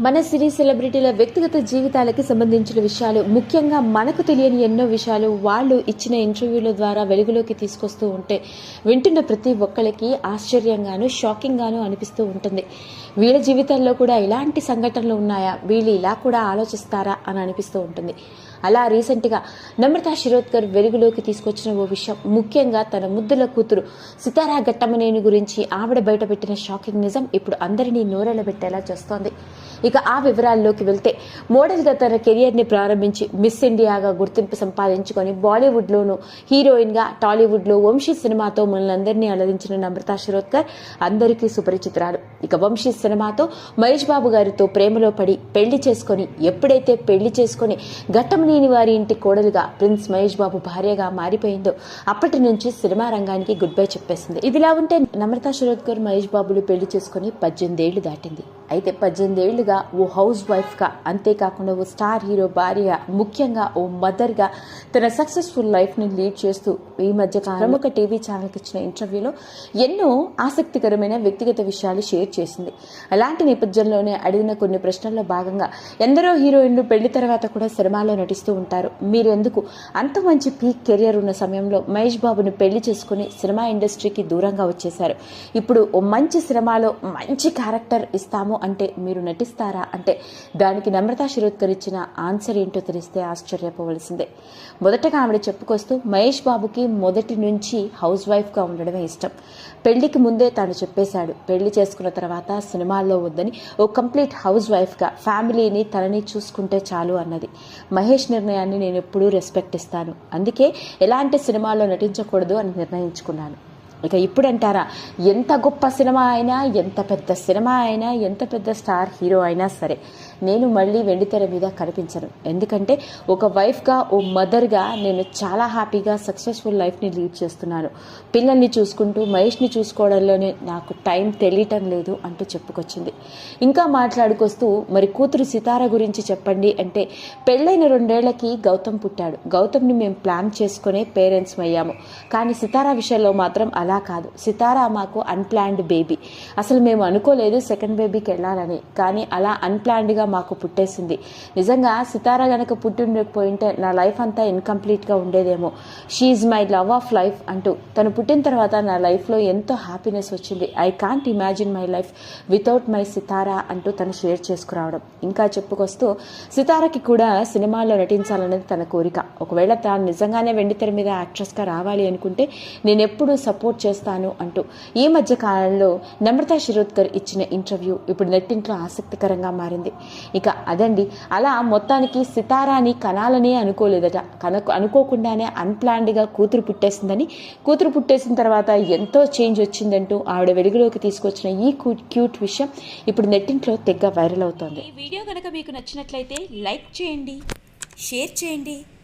మన సినీ సెలబ్రిటీల వ్యక్తిగత జీవితాలకి సంబంధించిన విషయాలు ముఖ్యంగా మనకు తెలియని ఎన్నో విషయాలు వాళ్ళు ఇచ్చిన ఇంటర్వ్యూల ద్వారా వెలుగులోకి తీసుకొస్తూ ఉంటే వింటున్న ప్రతి ఒక్కరికి ఆశ్చర్యంగాను షాకింగ్గాను అనిపిస్తూ ఉంటుంది. వీళ్ళ జీవితాల్లో కూడా ఇలాంటి సంఘటనలు ఉన్నాయా? వీళ్ళు ఇలా కూడా ఆలోచిస్తారా? అని అనిపిస్తూ ఉంటుంది. అలా రీసెంట్గా నమ్రతా శిరోద్కర్ వెలుగులోకి తీసుకొచ్చిన ఓ విషయం. ముఖ్యంగా తన ముద్దుల కూతురు సితారా ఘట్టమనేని గురించి ఆవిడ బయటపెట్టిన షాకింగ్ నిజం ఇప్పుడు అందరినీ నోరెళ్ళబెట్టేలా చేస్తోంది. ఇక ఆ వివరాల్లోకి వెళ్తే మోడల్గా తన కెరియర్ని ప్రారంభించి మిస్ ఇండియాగా గుర్తింపు సంపాదించుకొని బాలీవుడ్లోను హీరోయిన్గా టాలీవుడ్లో వంశీ సినిమాతో మనల్ని అలరించిన నమ్రతా శిరోద్కర్ అందరికీ సుపరిచితురాలు. ఇక వంశీ సినిమాతో మహేష్ బాబు గారితో ప్రేమలో పడి పెళ్ళి చేసుకొని ఎప్పుడైతే పెళ్ళి చేసుకొని ఘట్టమని లేని వారి ఇంటి కోడలుగా ప్రిన్స్ మహేష్ బాబు భార్యగా మారిపోయిందో అప్పటి నుంచి సినిమా రంగానికి గుడ్ బై చెప్పేసింది. ఇదిలా ఉంటే నమ్రత శిరోద్కర్ మహేష్ బాబులు పెళ్ళి చేసుకుని పద్దెనిమిదేళ్ళు దాటింది. అయితే పద్దెనిమిదేళ్ళుగా ఓ హౌస్ వైఫ్గా అంతేకాకుండా ఓ స్టార్ హీరో భార్యగా ముఖ్యంగా ఓ మదర్గా తన సక్సెస్ఫుల్ లైఫ్ని లీడ్ చేస్తూ ఈ మధ్య ప్రముఖ టీవీ ఛానల్కి ఇచ్చిన ఇంటర్వ్యూలో ఎన్నో ఆసక్తికరమైన వ్యక్తిగత విషయాలు షేర్ చేసింది. అలాంటి నేపథ్యంలోనే అడిగిన కొన్ని ప్రశ్నల్లో భాగంగా ఎందరో హీరోయిన్లు పెళ్ళి తర్వాత కూడా సినిమాలో నటిస్తూ ఉంటారు. మీరెందుకు అంత మంచి పీక్ కెరియర్ ఉన్న సమయంలో మహేష్ బాబుని పెళ్ళి చేసుకుని సినిమా ఇండస్ట్రీకి దూరంగా వచ్చేశారు. ఇప్పుడు ఓ మంచి సినిమాలో మంచి క్యారెక్టర్ ఇస్తాము అంటే మీరు నటిస్తారా? అంటే దానికి నమ్రతా శిరోద్కర్ ఇచ్చిన ఆన్సర్ ఏంటో తెలిస్తే ఆశ్చర్యపోవలసిందే. మొదటగా ఆవిడ చెప్పుకొస్తూ మహేష్ బాబుకి మొదటి నుంచి హౌస్ వైఫ్గా ఉండడమే ఇష్టం. పెళ్ళికి ముందే తాను చెప్పేశాడు. పెళ్ళి చేసుకున్న తర్వాత సినిమాల్లో వద్దని ఓ కంప్లీట్ హౌస్ వైఫ్గా ఫ్యామిలీని తనని చూసుకుంటే చాలు అన్నది. మహేష్ నిర్ణయాన్ని నేను ఎప్పుడూ రెస్పెక్ట్ ఇస్తాను. అందుకే ఎలాంటి సినిమాల్లో నటించకూడదు అని నిర్ణయించుకున్నాను. ఇక ఇప్పుడు అంటారా ఎంత గొప్ప సినిమా అయినా ఎంత పెద్ద సినిమా అయినా ఎంత పెద్ద స్టార్ హీరో అయినా సరే నేను మళ్ళీ వెండితెర మీద కనిపించను. ఎందుకంటే ఒక వైఫ్గా ఓ మదర్గా నేను చాలా హ్యాపీగా సక్సెస్ఫుల్ లైఫ్ని లీడ్ చేస్తున్నాను. పిల్లల్ని చూసుకుంటూ మహేష్ని చూసుకోవడంలోనే నాకు టైం తెలియటం లేదు అంటూ చెప్పుకొచ్చింది. ఇంకా మాట్లాడుకొస్తూ మరి కూతురు సితార గురించి చెప్పండి అంటే పెళ్ళైన రెండేళ్ళకి గౌతమ్ పుట్టాడు. గౌతమ్ని మేము ప్లాన్ చేసుకునే పేరెంట్స్ అయ్యాము కానీ సితారా విషయంలో మాత్రం అలా అలా కాదు. సితారా మాకు అన్ప్లాన్డ్ బేబీ అసలు మేము అనుకోలేదు సెకండ్ బేబీకి వెళ్ళాలని. కానీ అలా అన్ప్లాన్డ్గా మాకు పుట్టేసింది. నిజంగా సితారా గనక పుట్టిండకపోయింటే నా లైఫ్ అంతా ఇన్కంప్లీట్గా ఉండేదేమో. She's my love of life అంటూ. తను పుట్టిన తర్వాత నా లైఫ్లో ఎంతో హ్యాపీనెస్ వచ్చింది. I can't imagine my life without my Sitara అంటూ తను షేర్ చేసుకురావడం. ఇంకా చెప్పుకొస్తూ సితారాకి కూడా సినిమాల్లో నటించాలనేది తన కోరిక. ఒకవేళ తాను నిజంగానే వెండితెర మీద యాక్ట్రెస్గా రావాలి అనుకుంటే నేను ఎప్పుడూ సపోర్ట్ చేస్తాను అంటూ ఈ మధ్య కాలంలో నమ్రత శిరోద్కర్ ఇచ్చిన ఇంటర్వ్యూ ఇప్పుడు నెట్టింట్లో ఆసక్తికరంగా మారింది. ఇక అదండి అలా మొత్తానికి సితారాని కనాలనే అనుకోలేదట. కనకు అనుకోకుండానే అన్ప్లాన్డ్గా కూతురు పుట్టేసిందని కూతురు పుట్టేసిన తర్వాత ఎంతో చేంజ్ వచ్చిందంటూ ఆవిడ వెలుగులోకి తీసుకొచ్చిన ఈ క్యూట్ విషయం ఇప్పుడు నెట్టింట్లో తెగ్గ వైరల్ అవుతోంది. ఈ వీడియో కనుక మీకు నచ్చినట్లయితే లైక్ చేయండి షేర్ చేయండి